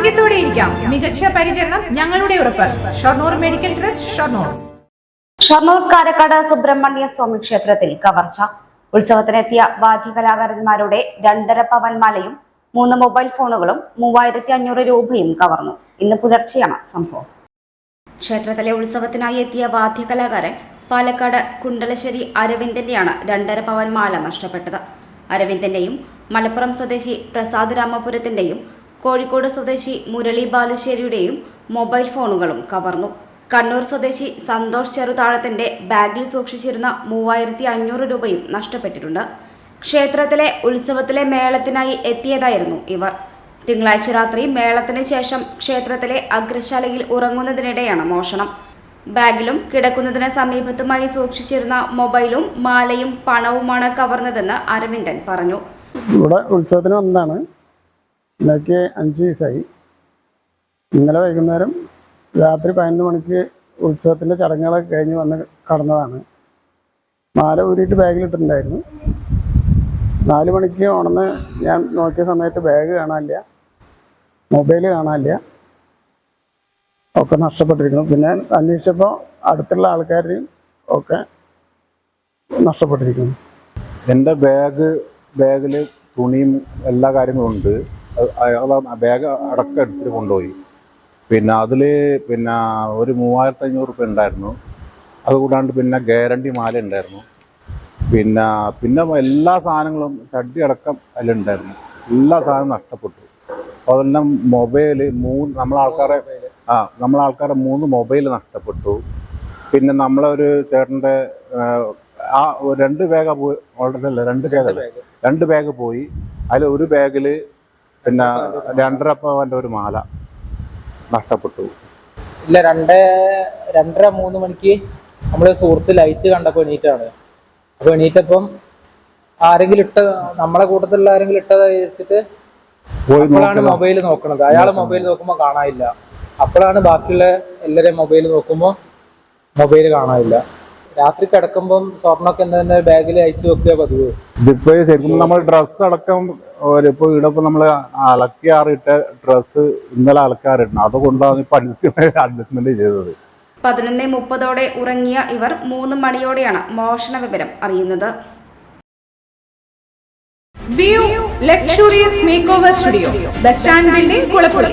ആരോഗ്യത്തോടെ ഇരിക്കാം. മികച്ച പരിചരണം ഞങ്ങളുടെ ഉറപ്പ്. Shoranur medical trust Shoranur. Shoranur Karakkad Subrahmanya Swami ക്ഷേത്രത്തിൽ കവർച്ച. ഉത്സവത്തിനെത്തിയ വാദ്യകലാകാരന്മാരുടെ രണ്ടര പവൻ മാലയും മൂന്ന് മൊബൈൽ ഫോണുകളും മൂവായിരത്തി അഞ്ഞൂറ് രൂപയും കവർന്നു. ഇന്ന് പുലർച്ചെയാണ് സംഭവം. ക്ഷേത്രത്തിലെ ഉത്സവത്തിനായി എത്തിയ വാദ്യകലാകാരൻ പാലക്കാട് കുണ്ടലശ്ശേരി അരവിന്ദന്റെയാണ് രണ്ടര പവൻ മാല നഷ്ടപ്പെട്ടത്. അരവിന്ദന്റെയും മലപ്പുറം സ്വദേശി പ്രസാദ് രാമപുരത്തിന്റെയും കോഴിക്കോട് സ്വദേശി മുരളി ബാലുശ്ശേരിയുടെയും മൊബൈൽ ഫോണുകളും കവർന്നു. കണ്ണൂർ സ്വദേശി സന്തോഷ് ചെറുതാഴത്തിന്റെ ബാഗിൽ സൂക്ഷിച്ചിരുന്ന മൂവായിരത്തി അഞ്ഞൂറ് രൂപയും നഷ്ടപ്പെട്ടിട്ടുണ്ട്. ക്ഷേത്രത്തിലെ ഉത്സവത്തിലെ മേളത്തിനായി എത്തിയതായിരുന്നു ഇവർ. തിങ്കളാഴ്ച രാത്രി മേളത്തിന് ശേഷം ക്ഷേത്രത്തിലെ അഗ്രശാലയിൽ ഉറങ്ങുന്നതിനിടെയാണ് മോഷണം. ബാഗിലും കിടക്കുന്നതിന് സമീപത്തുമായി സൂക്ഷിച്ചിരുന്ന മൊബൈലും മാലയും പണവുമാണ് കവർന്നതെന്ന് അരവിന്ദൻ പറഞ്ഞു. ഇവിടെ ഉത്സവത്തിന് വന്നതാണ്. ഇന്നേക്ക് അഞ്ച് ദിവസമായി. ഇന്നലെ വൈകുന്നേരം രാത്രി പതിനൊന്ന് മണിക്ക് ഉത്സവത്തിന്റെ ചടങ്ങുകളൊക്കെ കഴിഞ്ഞ് വന്ന് കടന്നതാണ്. മാല ഊരിയിട്ട് ബാഗിലിട്ടിട്ടുണ്ടായിരുന്നു നാല് മണിക്ക് ഉണർന്ന് ഞാൻ നോക്കിയ സമയത്ത് ബാഗ് കാണാനില്ല. മൊബൈൽ കാണാനില്ല. ഒക്കെ നഷ്ടപ്പെട്ടിരിക്കുന്നു. പിന്നെ അന്വേഷിച്ചപ്പോൾ അടുത്തുള്ള ആൾക്കാരെയും ഒക്കെ നഷ്ടപ്പെട്ടിരിക്കുന്നു. എന്റെ ബാഗ് ബാഗിൽ തുണിയും എല്ലാ കാര്യങ്ങളും ഉണ്ട്. അയാൾ ആ ബാഗ് അടക്കം എടുത്തിട്ട് കൊണ്ടുപോയി. പിന്നെ അതിൽ പിന്നെ ഒരു മൂവായിരത്തി അഞ്ഞൂറ് റുപ്യ ഉണ്ടായിരുന്നു. അതുകൂടാണ്ട് പിന്നെ ഗ്യാരണ്ടി മാല ഉണ്ടായിരുന്നു. പിന്നെ പിന്നെ എല്ലാ സാധനങ്ങളും ചട്ടി അടക്കം അതിലുണ്ടായിരുന്നു എല്ലാ സാധനവും നഷ്ടപ്പെട്ടു. അപ്പോൾ അതെല്ലാം മൊബൈൽ മൂന്ന് നമ്മളാൾക്കാരെ ആ നമ്മളാൾക്കാരെ മൂന്ന് മൊബൈൽ നഷ്ടപ്പെട്ടു. പിന്നെ നമ്മളൊരു ചേട്ടന്റെ ആ രണ്ട് ബാഗ് പോയി ഓൾറെഡി അല്ല? രണ്ട് ബാഗ് രണ്ട് ബാഗ് പോയി. അതിൽ ഒരു ബാഗിൽ പിന്നെ രണ്ടര പവന്റെ ഒരു മാല നഷ്ടപ്പെട്ടു. ഇല്ല രണ്ട് രണ്ടര മൂന്ന് മണിക്ക് നമ്മൾ സുഹൃത്ത് ലൈറ്റ് കണ്ടപ്പോ എണീറ്റാണ്. അപ്പൊ എണീറ്റപ്പം ആരെങ്കിലും ഇട്ട നമ്മളെ കൂട്ടത്തിലുള്ള ആരെങ്കിലും ഇട്ടത് വെച്ചിട്ട് പോയി അപ്പോഴാണ് മൊബൈൽ നോക്കണത് അയാൾ മൊബൈൽ നോക്കുമ്പോ കാണാനില്ല. അപ്പോഴാണ് ബാക്കിയുള്ള എല്ലാവരെയും മൊബൈൽ നോക്കുമ്പോ മൊബൈൽ കാണാനില്ല. രാത്രി കിടക്കുമ്പം സ്വർണമൊക്കെ എന്താ ബാഗിൽ അയച്ചു വെക്കുക പതിവ്. ഇതിപ്പോ ശരിക്കും നമ്മൾ ഡ്രസ്സ് അടക്കം ഒരു ഇപ്പൊ ഇവിടെ ഇപ്പൊ നമ്മൾ അലക്കിയാറിട്ട ഡ്രസ്സ് ഇന്നലെ അലക്കാറിട്ടുണ്ട് അതുകൊണ്ടാണ് ഇപ്പൊ അഡ്ജസ്റ്റ്മെന്റ് ചെയ്തത്. പതിനൊന്ന് മുപ്പതോടെ ഉറങ്ങിയ ഇവർ മൂന്ന് മണിയോടെയാണ് മോഷണ വിവരം അറിയുന്നത്. Luxurious make over studio bus stand building Kulappully